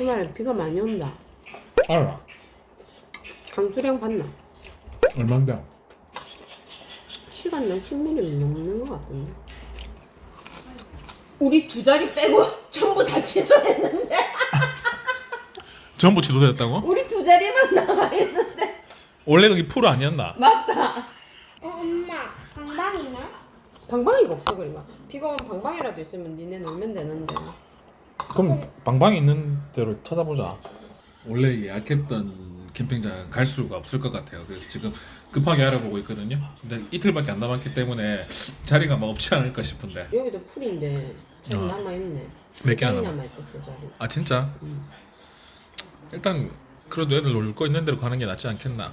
주말에 비가 많이 온다. 알아. 강수량 봤나? 얼마인데? 시간당 10mm 넘는 것 같은데. 우리 두 자리 빼고 전부 다 취소했는데 전부 지도됐다고? 우리 두 자리만 나가 있는데 원래 거기 프로 아니었나? 맞다. 어, 엄마, 방방이네? 방방이가 없어 그런가? 비가 오면 방방이라도 있으면 니네 놀면 되는데. 그럼 방방이 있는 대로 찾아보자. 원래 예약했던 캠핑장 갈 수가 없을 것 같아요. 그래서 지금 급하게 알아보고 있거든요. 근데 이틀밖에 안 남았기 때문에 자리가 막 없지 않을까 싶은데. 여기도 풀인데 좀 어. 남아 있네. 몇개안 남아? 남아 세 자리. 아 진짜? 일단 그래도 애들 놀 거 있는 대로 가는 게 낫지 않겠나?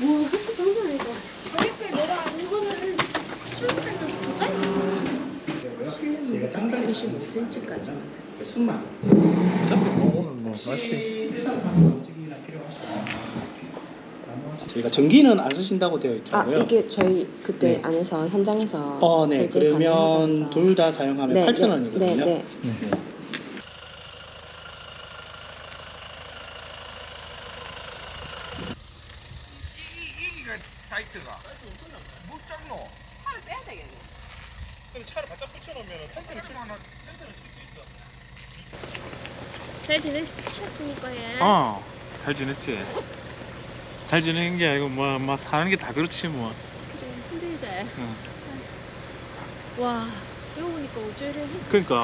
뭐 학교 장난 아니다. 그러니까 내가 이거는 수육을 실내는 125cm까지. 숨만 어차피 뭐 오늘 뭐 날씨 일상 가서 움직임이나 필요하시면 저희가 전기는 안 쓰신다고 되어 아 있더라고요. 이게 저희 그때 네. 안에서 현장에서 어, 네. 그러면. 둘 다 사용하면 네, 8,000원이거든요. 네, 네. 네. 이기가 사이트가 뭐 짱노 차를 빼야 되겠네. 근데 차를 바짝 붙여놓으면 텐트를 칠 수, 텐트를 칠 수 있어. 잘 어, 잘 지냈지. 잘 지내는 게 아니고 뭐, 뭐 사는 게 다 그렇지 뭐. 그래, 힘들지. 응. 와, 여기 오니까 어쩌래. 그러니까 아,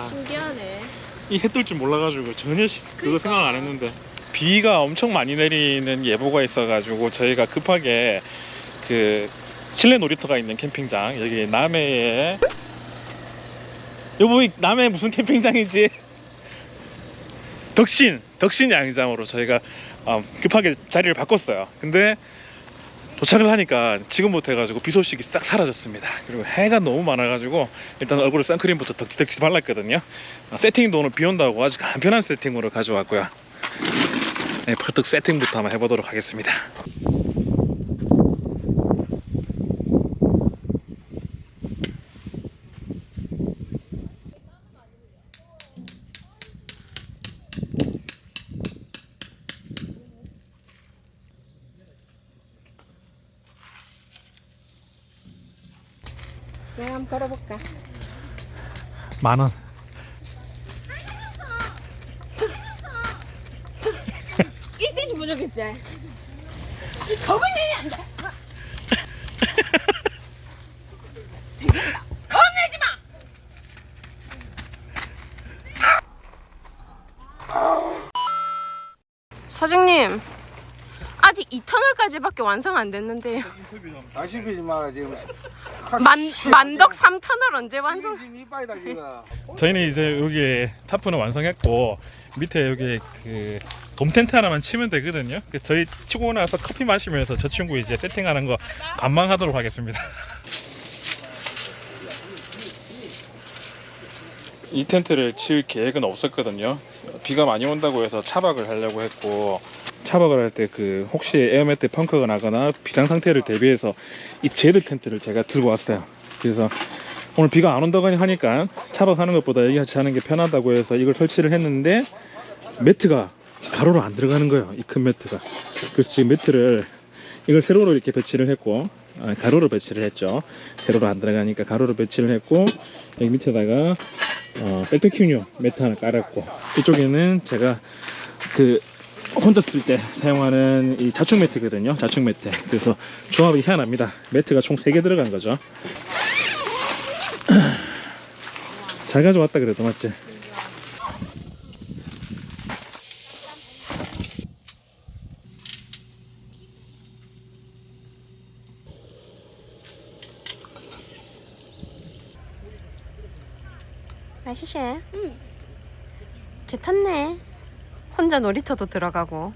와, 신기하네. 이 해 뜰 줄 몰라가지고 전혀 시- 그거 그러니까. 생각 안 했는데 비가 엄청 많이 내리는 예보가 있어가지고 저희가 급하게 그 실내 놀이터가 있는 캠핑장 여기 남해에 여보 이 남해 무슨 캠핑장이지? 덕신 덕신 양장으로 저희가 어, 급하게 자리를 바꿨어요. 근데 도착을 하니까 지금부터 해가지고 비 소식이 싹 사라졌습니다. 그리고 해가 너무 많아가지고 일단 얼굴에 선크림부터 덕지덕지 발랐거든요. 어, 세팅도 오늘 비 온다고 아주 간편한 세팅으로 가져왔고요. 네, 벌떡 세팅부터 한번 해보도록 하겠습니다. 내가 한번 걸어볼까? 만 원. 일세지? 겁을 내면 안 돼! 되겠다! 겁내지 마! 사장님 아직 2터널까지밖에 완성 안 됐는데요 아 실패지 마라 지금 만, 만덕 3터널 언제 완성? 지금 이빠이다 지금 저희는 이제 여기 타프는 완성했고 밑에 여기 그 돔텐트 하나만 치면 되거든요. 그 저희 치고 나서 커피 마시면서 저 친구 이제 세팅하는 거 관망하도록 하겠습니다. 이 텐트를 칠 계획은 없었거든요. 비가 많이 온다고 해서 차박을 하려고 했고 차박을 할 때 그 혹시 에어매트 펑크가 나거나 비상 상태를 대비해서 이 제드 텐트를 제가 들고 왔어요. 그래서 오늘 비가 안 온다고 하니까 차박하는 것보다 여기 같이 하는 게 편하다고 해서 이걸 설치를 했는데 매트가 가로로 안 들어가는 거예요. 이 큰 매트가. 그래서 지금 매트를 이걸 세로로 이렇게 배치를 했고 아, 가로로 배치를 했죠. 세로로 안 들어가니까 가로로 배치를 했고 여기 밑에다가 어, 백패킹용 매트 하나 깔았고 이쪽에는 제가 그 혼자 쓸 때 사용하는 이 자축 매트거든요 자축 매트 그래서 조합이 희한합니다 매트가 총 3개 들어간 거죠 잘 가져왔다 그래도 맞지? 맛있어? 응. 개 탔네. 혼자 놀이터도 들어가고.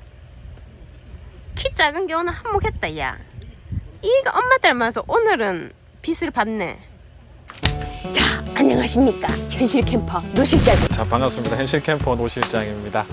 키 작은 게 오늘 한몫했다, 야. 이가 엄마 닮아서 오늘은 빚을 받네. 자, 안녕하십니까. 현실 캠퍼 노실장. 자 반갑습니다 현실 캠퍼 노실장입니다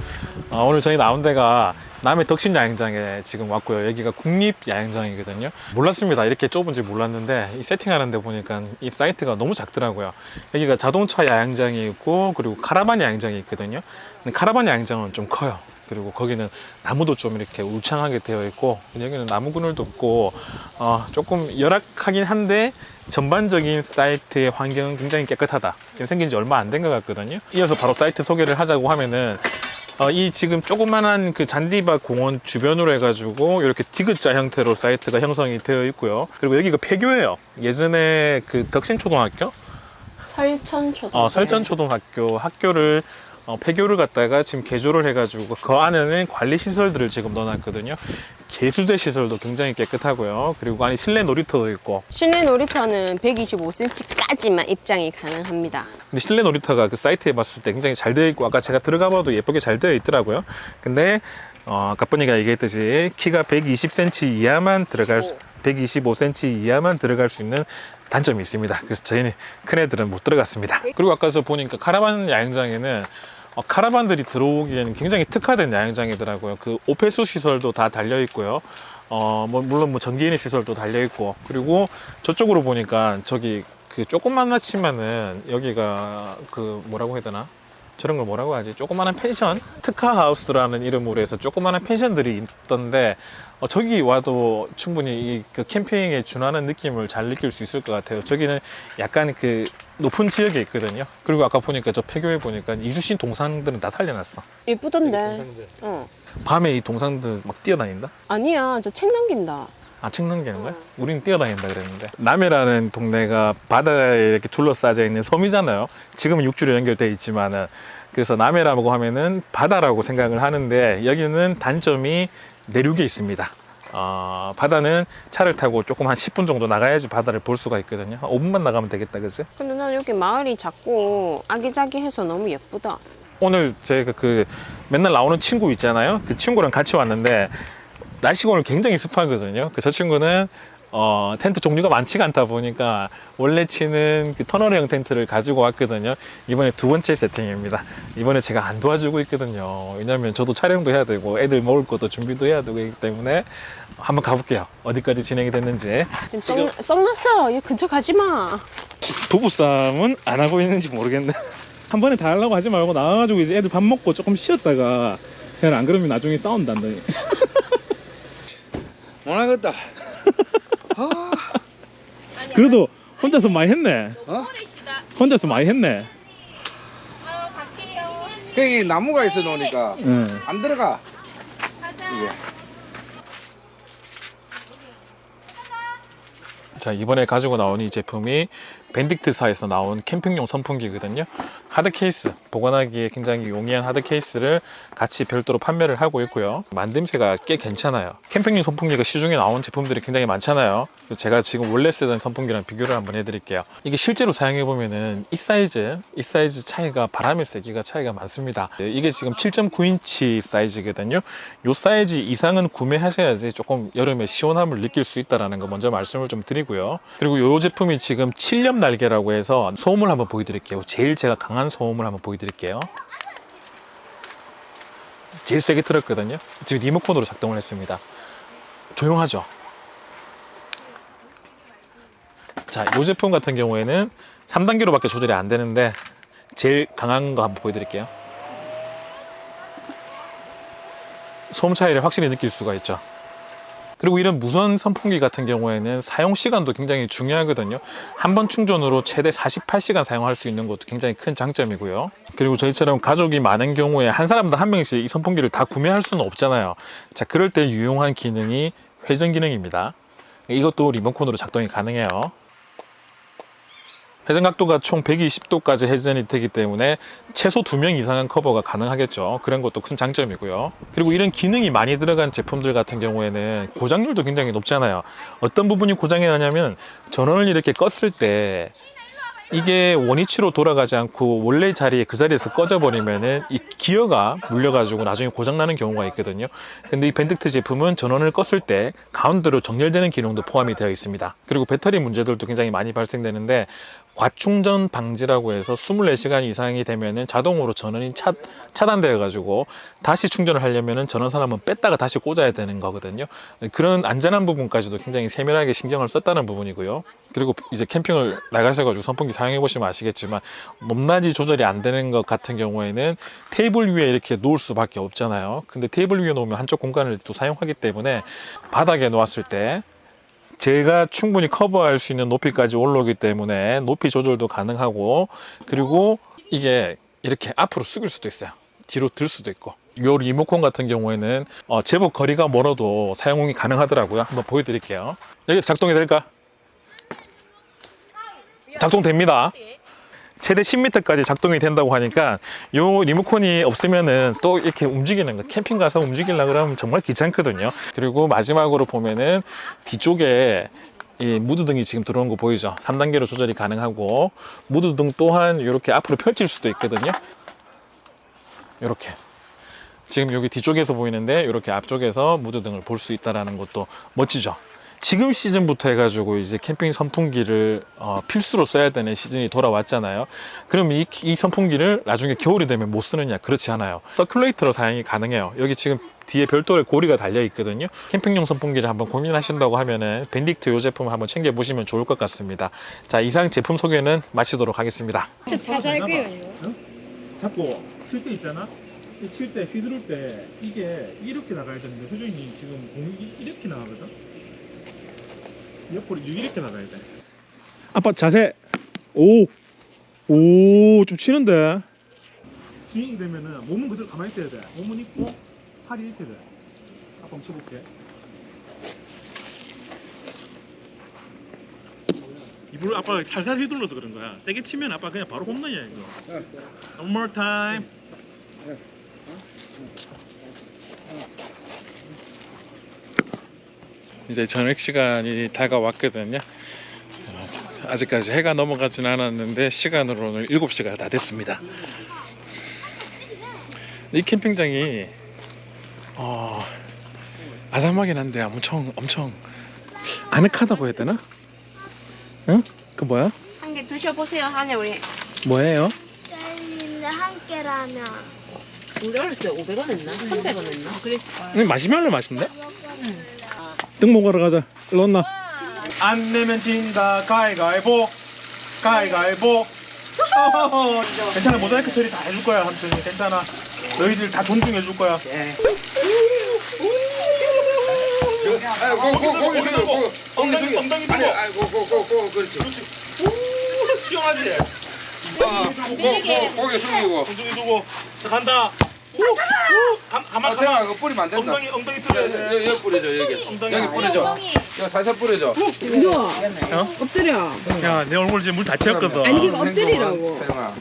어, 오늘 저희 나온 데가 남해 덕신 야영장에 지금 왔고요. 여기가 국립 야영장이거든요. 몰랐습니다. 이렇게 좁은지 몰랐는데 이 세팅하는 데 보니까 이 사이트가 너무 작더라고요. 여기가 자동차 야영장이 있고 그리고 카라반 야영장이 있거든요. 근데 카라반 야영장은 좀 커요. 그리고 거기는 나무도 좀 이렇게 울창하게 되어 있고 여기는 나무 그늘도 없고 어, 조금 열악하긴 한데 전반적인 사이트의 환경은 굉장히 깨끗하다. 지금 생긴 지 얼마 안 된 것 같거든요. 이어서 바로 사이트 소개를 하자고 하면은 어, 이 지금 조그만한 그 잔디밭 공원 주변으로 해가지고 이렇게 디귿자 형태로 사이트가 형성이 되어 있고요. 그리고 여기가 폐교예요. 예전에 그 덕신초등학교, 설천초등. 어, 설전초등학교 학교를 어, 폐교를 갖다가 지금 개조를 해가지고 그 안에는 관리 시설들을 지금 넣어놨거든요. 개수대 시설도 굉장히 깨끗하고요. 그리고 안에 실내 놀이터도 있고 실내 놀이터는 125cm까지만 입장이 가능합니다. 근데 실내 놀이터가 그 사이트에 봤을 때 굉장히 잘 되어 있고 아까 제가 들어가 봐도 예쁘게 잘 되어 있더라고요. 근데 어, 아까 번이가 얘기했듯이 키가 120cm 이하만 들어갈 수, 125cm 이하만 들어갈 수 있는 단점이 있습니다. 그래서 저희는 큰 애들은 못 들어갔습니다. 그리고 아까 저 보니까 카라반 야영장에는 어, 카라반들이 들어오기에는 굉장히 특화된 야영장이더라고요. 그 오페수 시설도 다 달려 있고요. 어, 뭐, 물론 뭐 전기인입 시설도 달려 있고, 그리고 저쪽으로 보니까 저기 그 조금만 치면은 여기가 그 뭐라고 해야 되나? 저런 걸 뭐라고 하지? 조그마한 펜션? 특화하우스라는 이름으로 해서 조그마한 펜션들이 있던데 어, 저기 와도 충분히 이그 캠핑에 준하는 느낌을 잘 느낄 수 있을 것 같아요. 저기는 약간 그 높은 지역에 있거든요. 그리고 아까 보니까 저 폐교에 보니까 이수신 동상들은 다 살려놨어. 예쁘던데. 어. 밤에 이 동상들 막 뛰어다닌다? 아니야, 저책 넘긴다. 아, 책 넘기는 거야? 우린 뛰어다닌다 그랬는데. 남해라는 동네가 바다에 이렇게 둘러싸여 있는 섬이잖아요. 지금은 육지로 연결돼 있지만은. 그래서 남해라고 하면은 바다라고 생각을 하는데 여기는 단점이 내륙에 있습니다. 어, 바다는 차를 타고 조금 한 10분 정도 나가야지 바다를 볼 수가 있거든요. 한 5분만 나가면 되겠다, 그지? 근데 난 여기 마을이 작고 아기자기해서 너무 예쁘다. 오늘 제가 그 맨날 나오는 친구 있잖아요. 그 친구랑 같이 왔는데 날씨가 오늘 굉장히 습하거든요. 그 저 친구는 어, 텐트 종류가 많지가 않다 보니까 원래 치는 그 터널형 텐트를 가지고 왔거든요. 이번에 두 번째 세팅입니다. 이번에 제가 안 도와주고 있거든요. 왜냐면 저도 촬영도 해야 되고 애들 먹을 것도 준비도 해야 되기 때문에 한번 가볼게요. 어디까지 진행이 됐는지. 썩, 썩났어. 얘 근처 가지 마. 부부싸움은 안 하고 있는지 모르겠네. 한 번에 다 하려고 하지 말고 나와가지고 이제 애들 밥 먹고 조금 쉬었다가 그냥 안 그러면 나중에 싸운단다. 못하겠다. 아, 그래도 혼자서 많이 했네. 어? 혼자서 많이 했네. 거기 나무가 있어 놓으니까 응. 안 들어가. 이게. 자 이번에 가지고 나온 이 제품이 밴딕트사에서 나온 캠핑용 선풍기거든요. 하드 케이스 보관하기에 굉장히 용이한 하드 케이스를 같이 별도로 판매를 하고 있고요. 만듦새가 꽤 괜찮아요. 캠핑용 선풍기가 시중에 나온 제품들이 굉장히 많잖아요. 제가 지금 원래 쓰던 선풍기랑 비교를 한번 해드릴게요. 이게 실제로 사용해 보면은 이 사이즈 이 사이즈 차이가 바람의 세기가 차이가 많습니다. 이게 지금 7.9인치 사이즈거든요. 이 사이즈 이상은 구매하셔야지 조금 여름에 시원함을 느낄 수 있다는 거 먼저 말씀을 좀 드리고요. 그리고 이 제품이 지금 7엽 날개라고 해서 소음을 한번 보여드릴게요. 제일 제가 강한 소음을 한번 보여드릴게요. 제일 세게 틀었거든요. 지금 리모컨으로 작동을 했습니다. 조용하죠? 자, 이 제품 같은 경우에는 3단계로밖에 조절이 안 되는데 제일 강한 거 한번 보여드릴게요. 소음 차이를 확실히 느낄 수가 있죠. 그리고 이런 무선 선풍기 같은 경우에는 사용 시간도 굉장히 중요하거든요. 한 번 충전으로 최대 48시간 사용할 수 있는 것도 굉장히 큰 장점이고요. 그리고 저희처럼 가족이 많은 경우에 한 사람당 한 명씩 이 선풍기를 다 구매할 수는 없잖아요. 자, 그럴 때 유용한 기능이 회전 기능입니다. 이것도 리모컨으로 작동이 가능해요. 회전 각도가 총 120도까지 회전이 되기 때문에 최소 2명 이상은 커버가 가능하겠죠. 그런 것도 큰 장점이고요. 그리고 이런 기능이 많이 들어간 제품들 같은 경우에는 고장률도 굉장히 높잖아요. 어떤 부분이 고장이 나냐면 전원을 이렇게 껐을 때 이게 원위치로 돌아가지 않고 원래 자리에 그 자리에서 꺼져버리면은 이 기어가 물려가지고 나중에 고장나는 경우가 있거든요. 근데 이 벤득트 제품은 전원을 껐을 때 가운데로 정렬되는 기능도 포함이 되어 있습니다. 그리고 배터리 문제들도 굉장히 많이 발생되는데 과충전 방지라고 해서 24시간 이상이 되면은 자동으로 전원이 차, 차단되어 가지고 다시 충전을 하려면은 전원선 한번 뺐다가 다시 꽂아야 되는 거거든요. 그런 안전한 부분까지도 굉장히 세밀하게 신경을 썼다는 부분이고요. 그리고 이제 캠핑을 나가셔가지고 선풍기 사용해 보시면 아시겠지만 높낮이 조절이 안 되는 것 같은 경우에는 테이블 위에 이렇게 놓을 수밖에 없잖아요. 근데 테이블 위에 놓으면 한쪽 공간을 또 사용하기 때문에 바닥에 놓았을 때 제가 충분히 커버할 수 있는 높이까지 올라오기 때문에 높이 조절도 가능하고 그리고 이게 이렇게 앞으로 숙일 수도 있어요. 뒤로 들 수도 있고. 요 리모컨 같은 경우에는 어, 제법 거리가 멀어도 사용이 가능하더라고요. 한번 보여드릴게요. 여기 작동이 될까? 작동됩니다. 최대 10m까지 작동이 된다고 하니까 요 리모컨이 없으면은 또 이렇게 움직이는 거 캠핑 가서 움직이려 그러면 정말 귀찮거든요. 그리고 마지막으로 보면은 뒤쪽에 이 무드등이 지금 들어온 거 보이죠? 3단계로 조절이 가능하고 무드등 또한 이렇게 앞으로 펼칠 수도 있거든요. 이렇게 지금 여기 뒤쪽에서 보이는데 이렇게 앞쪽에서 무드등을 볼 수 있다라는 것도 멋지죠. 지금 시즌부터 해가지고 이제 캠핑 선풍기를 어, 필수로 써야 되는 시즌이 돌아왔잖아요. 그럼 이, 이 선풍기를 나중에 겨울이 되면 못 쓰느냐? 그렇지 않아요. 서큘레이터로 사용이 가능해요. 여기 지금 뒤에 별도의 고리가 달려 있거든요. 캠핑용 선풍기를 한번 고민하신다고 하면은 벤딕트 요 제품 한번 챙겨 보시면 좋을 것 같습니다. 자 이상 제품 소개는 마치도록 하겠습니다. 다 잘게요. 자꾸 칠 때 있잖아. 칠 때 휘두를 때 이게 이렇게 나가야 되는데 효준이 지금 공이 이렇게 나가거든. 옆으로 이렇게 나가야 돼. 아빠 자세 오 오 좀 치는데 스윙이 되면은 몸은 그대로 가만히 있어야 돼. 몸은 있고 팔이 이렇게 돼. 아빠 한번 쳐볼게. 이불 아빠가 살살 휘둘러서 그런 거야. 세게 치면 아빠 그냥 바로 홈런이야 이거. One more time. 이제 저녁 시간이 다가왔거든요. 어, 아직까지 해가 넘어가진 않았는데 시간으로는 7시가 다 됐습니다. 이 캠핑장이 어, 아담하긴 한데 엄청 엄청 아늑하다고 해야 되나? 응? 그 뭐야? 한 개 드셔보세요 하네 우리 뭐예요? 젤리인데 한 개라면 우리 어릴 때 500원 했나? 300원 했나? 그랬을 거야 이 마시멜로 맛인데? 등 먹으러 가자 일로 온나 안 내면 진다 가위가위보 가위가위보 어허허. 괜찮아 모자이크 처리 다 해줄 거야 삼촌이 괜찮아 너희들 다 존중해 줄 거야 아이고 고고 고기 숙이고 고기 엉덩이 숙이고 엉덩이 아니 들고 아이고 고 고 고 그렇지 우 시원하지 아 고 고 고기 숙이고 엉덩이 두고 자, 간다 가, 가만. 아 가만 이거 뿌리면 안 된다. 엉덩이 엉덩이 틀어야 돼. 여기, 여기 뿌려줘 여기. 엉덩이. 여기 뿌려줘. 이거 살살 뿌려줘. 누워. 엎드려. 야 내 얼굴 지금 물 다 튀었거든. 아니 이거 엎드리라고. 태영아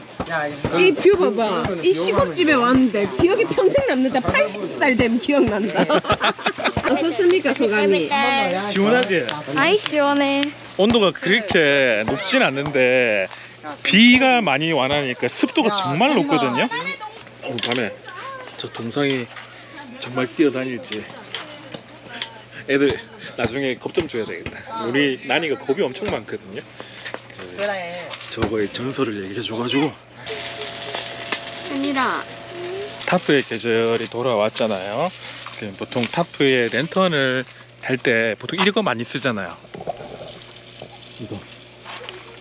이 뷰 봐봐. 이 시골집에 왔는데 기억이 평생 남는다. 80살 되면 기억난다. 어떻습니까 소감이? 시원하지? 아이 시원해. 온도가 그렇게 높진 않는데 비가 많이 와나니까 습도가 정말 높거든요. 오늘 밤에 저 동상이 정말 뛰어다닐지 애들 나중에 겁 좀 줘야 되겠다. 우리 난이가 겁이 엄청 많거든요. 그래. 저거의 전설을 얘기해 줘가지고 현이라 타프의 계절이 돌아왔잖아요. 그 보통 타프에 랜턴을 달 때 보통 이거 많이 쓰잖아요. 이거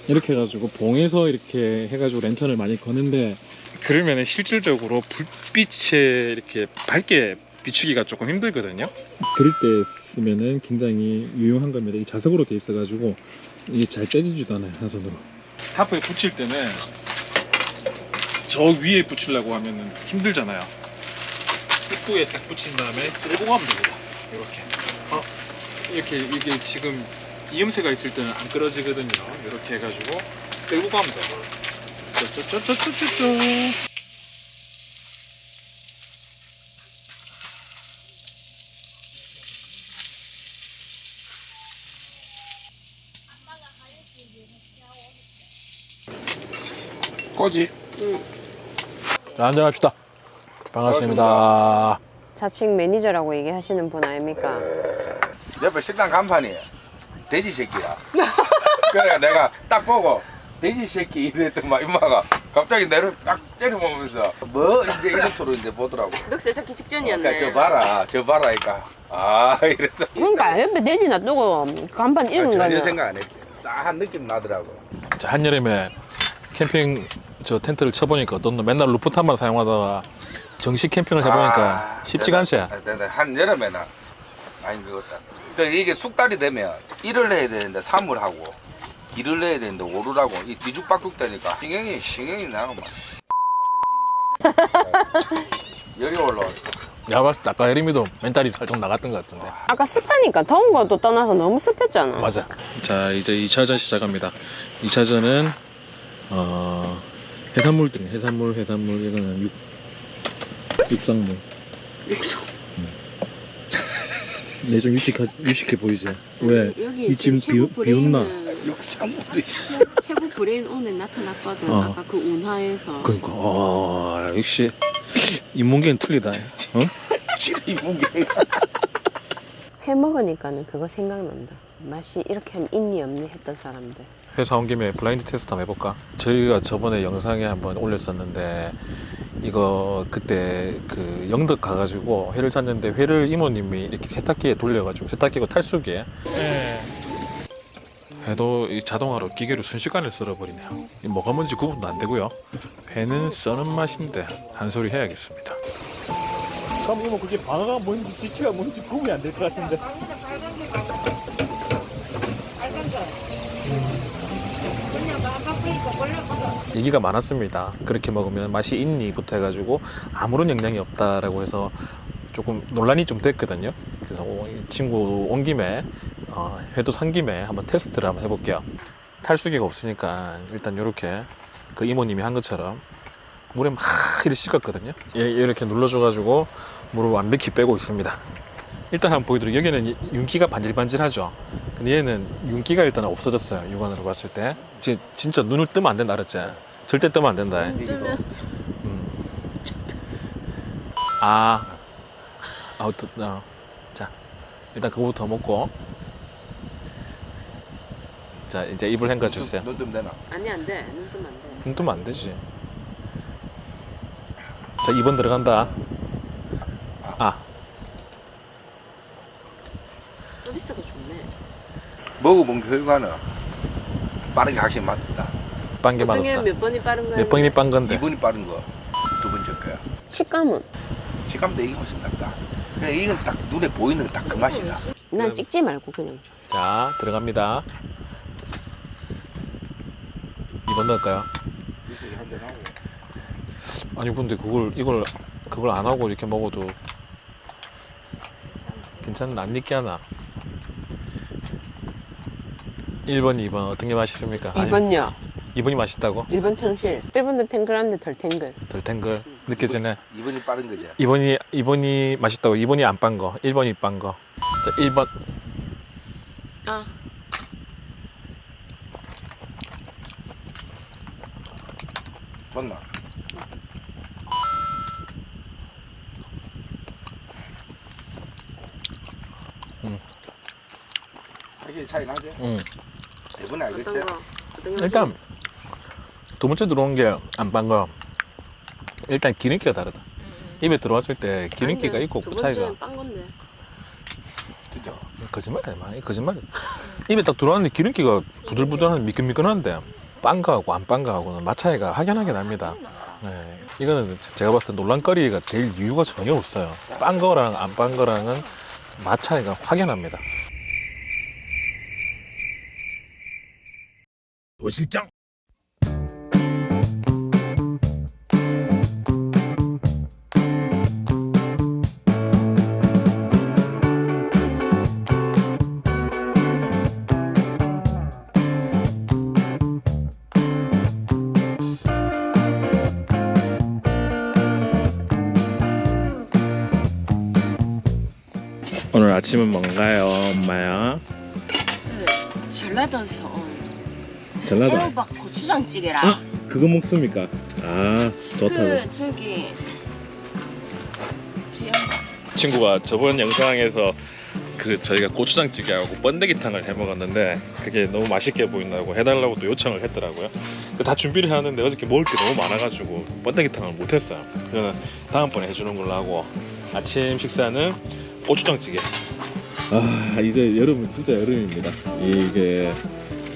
이렇게 해가지고 봉에서 이렇게 해가지고 랜턴을 많이 거는데 그러면 실질적으로 불빛에 이렇게 밝게 비추기가 조금 힘들거든요. 그럴 때 쓰면은 굉장히 유용한 겁니다. 이 자석으로 돼 있어가지고 이게 잘 떼지지도 않아요 한 손으로. 타프에 붙일 때는 저 위에 붙이려고 하면은 힘들잖아요. 입구에 딱 붙인 다음에 끌고 가면 됩니다. 이렇게. 어, 이렇게 이게 지금 이음새가 있을 때는 안 끌어지거든요. 이렇게 해가지고 끌고 가면 돼요. 쪼쪼쪼쪼쪼쪼. 꼬지. 자, 한잔합시다. 반갑습니다. 자칭 매니저라고 얘기하시는 분 아닙니까? 옆에 식당 간판이 돼지 새끼야. 그래 내가 딱 보고 돼지 새끼 이랬더만 임마가 갑자기 내를 딱 째려보면서 뭐 이제 이런 소리 이제 보더라고. 늑세 찾기 그러니까 저 봐라, 저 봐라, 그러니까 아 이래서 그러니까 옆에 내지 놔두고 간판 읽은 전혀 거냐. 생각 안 해. 싸한 느낌 나더라고. 자, 한여름에 캠핑 저 텐트를 쳐보니까 어떤 놈 맨날 루프탑만 사용하다가 정식 캠핑을 해보니까 아, 쉽지가 않지. 대단- 대단- 한 여름에나 아니 그것다. 그 이게 숙달이 되면 일을 해야 되는데 삼을 하고 일을 해야 되는데 오를 하고 이 뒤죽박죽 되니까 신경이 신경이 나고 막 열이 올라와. 내가 봤을 때 아까 혜림이도 멘탈이 살짝 나갔던 것 같은데. 아까 습하니까 더운 것도 떠나서 너무 습했잖아. 맞아. 자 이제 2차전 시작합니다 2차전은 어, 해산물들이 해산물 해산물 이거는 육, 육상물 육성. 내좀 유식하, 유식해 보이지? 왜? 여기 이 지금 최고 비- 비 온나? 육상물이. 최고 브레인 오늘 나타났거든. 어. 아까 그 운하에서. 그러니까 아 역시 인문계는 틀리다 어? 이 무게. 회 먹으니까는 그거 생각난다. 맛이 이렇게 하면 있니 없니 했던 사람들. 회사 온 김에 블라인드 테스트 한번 해볼까? 저희가 저번에 영상에 한번 올렸었는데 이거 그때 그 영덕 가가지고 회를 샀는데 회를 이모님이 이렇게 세탁기에 돌려가지고 세탁기고 탈수기에 회도 이 자동화로 기계로 순식간에 썰어버리네요 이 뭐가 뭔지 구분도 안 되고요 회는 써는 맛인데 한 소리 해야겠습니다 그럼 이모 그게 방어가 뭔지 지치가 뭔지 구분이 안 될 것 같은데. 얘기가 많았습니다. 그렇게 먹으면 맛이 있니부터 해가지고 아무런 영향이 없다라고 해서 조금 논란이 좀 됐거든요. 그래서 오- 이 친구 온 김에 어, 회도 산 김에 한번 테스트를 한번 해볼게요. 탈수기가 없으니까 일단 이렇게 그 이모님이 한 것처럼 물에 막 이렇게 씻었거든요. 예, 이렇게 눌러줘가지고 물을 완벽히 빼고 있습니다. 일단 한번 보여드릴게요. 여기는 이- 윤기가 반질반질하죠. 근데 얘는 윤기가 일단 없어졌어요. 육안으로 봤을 때. 지- 진짜 눈을 뜨면 안 된다 알았지? 절대 뜨면 안 된다. 음. 아, 아우 또, 어. 자, 일단 그거부터 먹고. 자, 이제 입을 헹궈 주세요. 눈좀 되나? 아니 안 돼. 눈 뜨면 안 돼. 눈 뜨면 안 되지. 자, 2번 들어간다. 아, 서비스가 좋네. 먹어본 결과는 빠르게 확실히 맞다. 빵개 어떤 게 맞았다. 몇 번이 빠른 거야? 몇 번이 빤 건데. 이분이 빠른 거, 두 번째 거야. 식감은? 식감도 이게 훨씬 낫다. 그냥 이건 딱 눈에 보이는 딱그 맛이다. 난 찍지 말고 그냥 줘. 자, 들어갑니다. 2번 넣을까요? 아니 근데 그걸 이걸 그걸 안 하고 이렇게 먹어도 괜찮나 안 느끼하나? 1번, 2번 어떤 게 맛있습니까? 아니, 2번요. 2번이 맛있다고? 1번 탱실. 1번도 탱글한데 덜 탱글. 덜 탱글 느껴지네. 이분이 빠른 거지. 2번이 2번이 맛있다고. 2번이 안 빤 거. 1번이 빤 거. 자, 1번. 아. 음. 확실히 차이 나지? 응. 대부분 알겠지? 어떤 거? 어떤 게 일단 두 번째 들어온 게안빤 거. 일단 기름기가 다르다. 입에 들어왔을 때 기름기가 있고 없고 차이가 빤 건데. 진짜. 거짓말이야, 많이 거짓말. 입에 딱 들어왔는데 기름기가 부들부들한 미끈미끈한데 빤 거하고 안빤 거하고는 맛 차이가 확연하게 납니다. 네. 이거는 제가 봤을 때 논란거리가 될 이유가 전혀 없어요. 빤 거랑 안빤 거랑은 맛 차이가 확연합니다. 도실장. 아침은 뭔가요 엄마야? 전라도에서 온 전라도 애호박 고추장찌개랑 그거 먹습니까? 아 좋다고. 그 저기 친구가 저번 영상에서 그 저희가 고추장찌개하고 번데기탕을 해 먹었는데 그게 너무 맛있게 보인다고 해달라고 또 요청을 했더라고요. 그다 준비를 해왔는데 어저께 먹을 게 너무 많아가지고 번데기탕을 못했어요. 그래서 다음번에 해주는 걸로 하고 아침 식사는 고추장찌개. 아 이제 여름은 진짜 여름입니다. 이게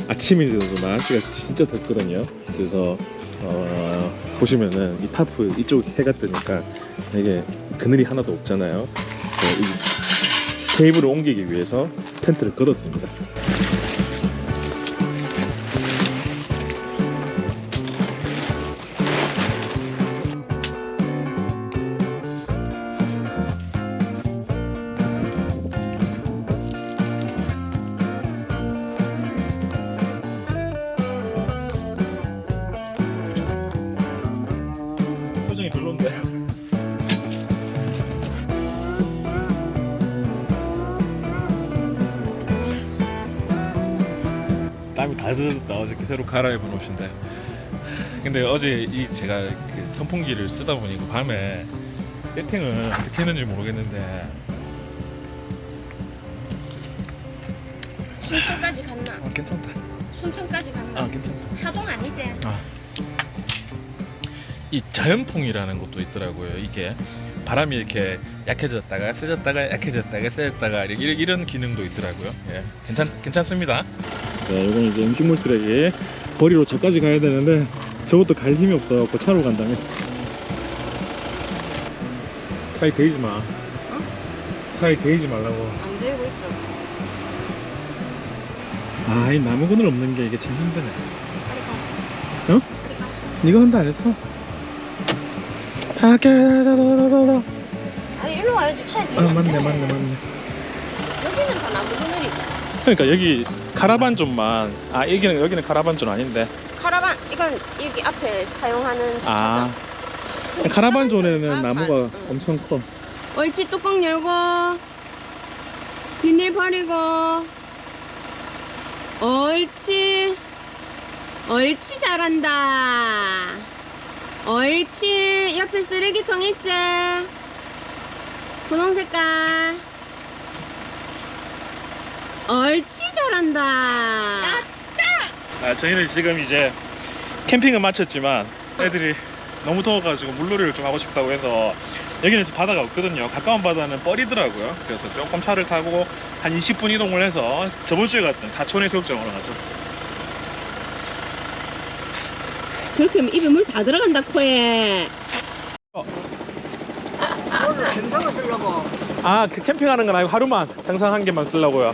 아침인데도 날씨가 진짜 덥거든요. 그래서 어, 보시면은 이 타프 이쪽 해가 뜨니까 이게 그늘이 하나도 없잖아요. 이 테이블을 옮기기 위해서 텐트를 걷었습니다. 땀이 다 젖었다 어저께 새로 갈아입은 옷인데. 근데 어제 이 제가 그 선풍기를 쓰다 보니까 밤에 세팅을 어떻게 했는지 모르겠는데. 순천까지 갔나? 아, 괜찮다. 순천까지 갔나? 아 괜찮다. 하동 아니지? 이 자연풍이라는 것도 있더라고요 이게. 바람이 이렇게 약해졌다가 세졌다가 약해졌다가 세졌다가 이런, 이런 기능도 있더라고요. 예 괜찮, 괜찮습니다 네 이건 이제 음식물 쓰레기. 버리러 저까지 가야 되는데 저것도 갈 힘이 없어갖고 차로 간다면 차에 대지 마. 차에 대지 말라고. 안 되고 있죠. 아이 나무 그늘 없는 게 이게 참 힘드네. 어? 네가 한다 안 했어? 아, 깨다다다다다. 아니 일로 와야지. 차에 아, 맞네, 맞네, 맞네. 여기는 다 나무 그늘이고. 그러니까 여기 카라반존만, 아, 여기는, 여기는 카라반존 아닌데. 카라반 이건 여기 앞에 사용하는 주차장 아, 카라반존에는 아, 나무가 응. 엄청 커. 옳지 뚜껑 열고 비닐 버리고 옳지 옳지 잘한다 옳지 옆에 쓰레기통 있지 분홍 색깔 옳지 잘한다 아, 저희는 지금 이제 캠핑은 마쳤지만 애들이 너무 더워가지고 물놀이를 좀 하고 싶다고 해서 여기는 지금 바다가 없거든요. 가까운 바다는 뻘이더라고요. 그래서 조금 차를 타고 한 20분 이동을 해서 저번 주에 갔던 사촌의 수욕장으로 가서 그렇게 하면 입에 물 다 들어간다 코에 아, 그 캠핑하는 건 아니고 하루만 항상 한 개만 쓰려고요.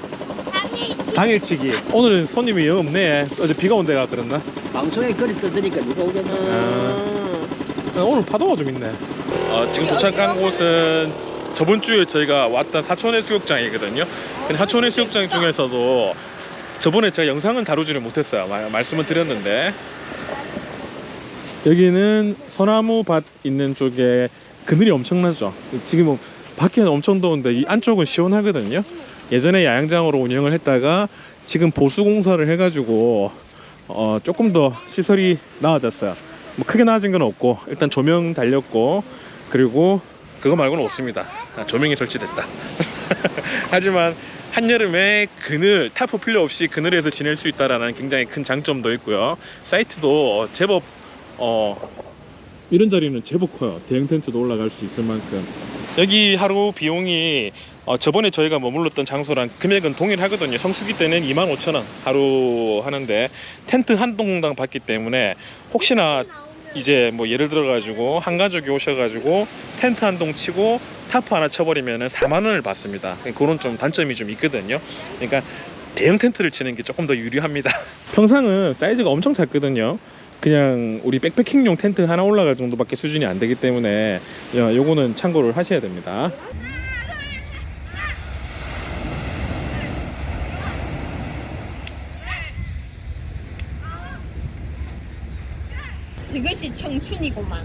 당일치기. 오늘은 손님이 영 없네. 어제 비가 온 데가 그랬나? 방송에 글이 떠드니까 누가 오겠나 아, 오늘 파도가 좀 있네. 어, 지금 도착한 곳은 저번 주에 저희가 왔던 사촌의 수욕장이거든요. 근데 사촌의 수욕장 중에서도 저번에 제가 영상은 다루지를 못했어요. 마- 말씀을 드렸는데 여기는 소나무 밭 있는 쪽에 그늘이 엄청나죠. 지금 뭐 밖에는 엄청 더운데 이 안쪽은 시원하거든요. 예전에 야영장으로 운영을 했다가 지금 보수 공사를 해가지고 어, 조금 더 시설이 나아졌어요. 뭐 크게 나아진 건 없고 일단 조명 달렸고 그리고 그거 말고는 없습니다. 아, 조명이 설치됐다. 하지만 한여름에 그늘 타프 필요 없이 그늘에서 지낼 수 있다라는 굉장히 큰 장점도 있고요. 사이트도 제법 어 이런 자리는 제법 커요. 대형 텐트도 올라갈 수 있을 만큼 여기 하루 비용이 어, 저번에 저희가 머물렀던 장소랑 금액은 동일하거든요. 성수기 때는 25,000원 하루 하는데 텐트 한 동당 받기 때문에 혹시나 이제 뭐 예를 들어 가지고 한 가족이 오셔 가지고 텐트 한 동 치고 타프 하나 쳐버리면은 4만 원을 받습니다. 그런 좀 단점이 좀 있거든요. 그러니까 대형 텐트를 치는 게 조금 더 유리합니다. 평상은 사이즈가 엄청 작거든요. 그냥 우리 백패킹용 텐트 하나 올라갈 정도밖에 수준이 안 되기 때문에 요- 요거는 참고를 하셔야 됩니다. 저것이 청춘이구만.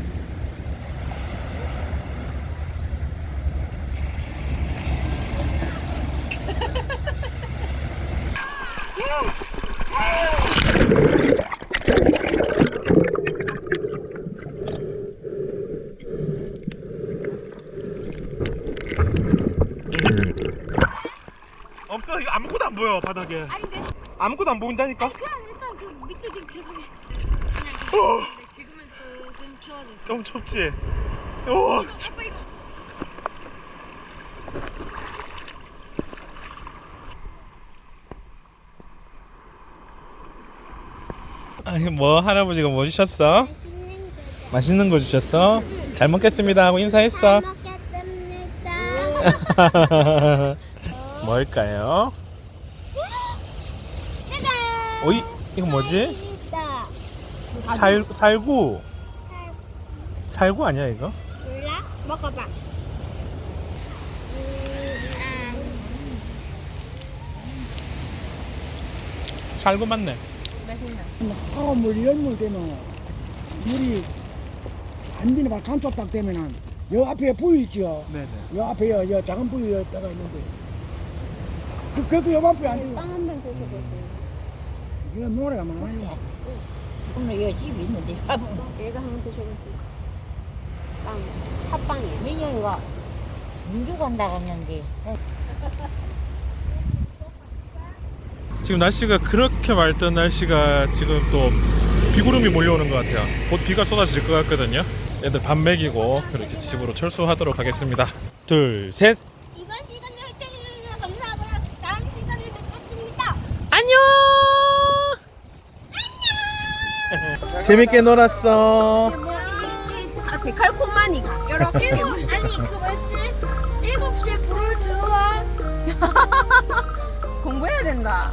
없어 이거 아무것도 안 보여 바닥에 아니 내 아무것도 안 보인다니까 그냥 일단 그 밑에 좀 들어가. 그냥. 어. 좀 춥지 오 아니 뭐 할아버지가 뭐 주셨어? 맛있는 거 주셨어? 잘 먹겠습니다 하고 인사했어 먹겠습니다. 뭘까요? 짜잔. 어이 이거 뭐지? 있다. 살 살구 살구 아니야 이거? 몰라? 먹어봐. 살구 맞네 하고 물 열물 되면 물이 완전히 막 간쪽 딱 되면은 여 앞에 부위 있죠. 네네 여 앞에 여, 여 작은 부위가 있는데 그 그거 요만 부위 아니고 빵한번 드셔보세요. 이거 노래가 많아요. 오늘 여기 집 있는데 얘가 한번 드셔보세요. 빵. 팥빵이에요. 민영이가 민주 간다고 했는데 지금 날씨가 그렇게 맑던 날씨가 지금 또 비구름이 몰려오는 것 같아요. 곧 비가 쏟아질 것 같거든요. 애들 밥 먹이고 그렇게 집으로 철수하도록 하겠습니다. 둘, 셋. 이번 시간을 시청해주셔서 감사하고요. 다음 시간에 뵙겠습니다. 안녕. 재밌게 놀았어. 아, 데칼코 마니가. 이렇게. 아니, 그 뭐지? 7시에 불을 들어와. 공부해야 된다.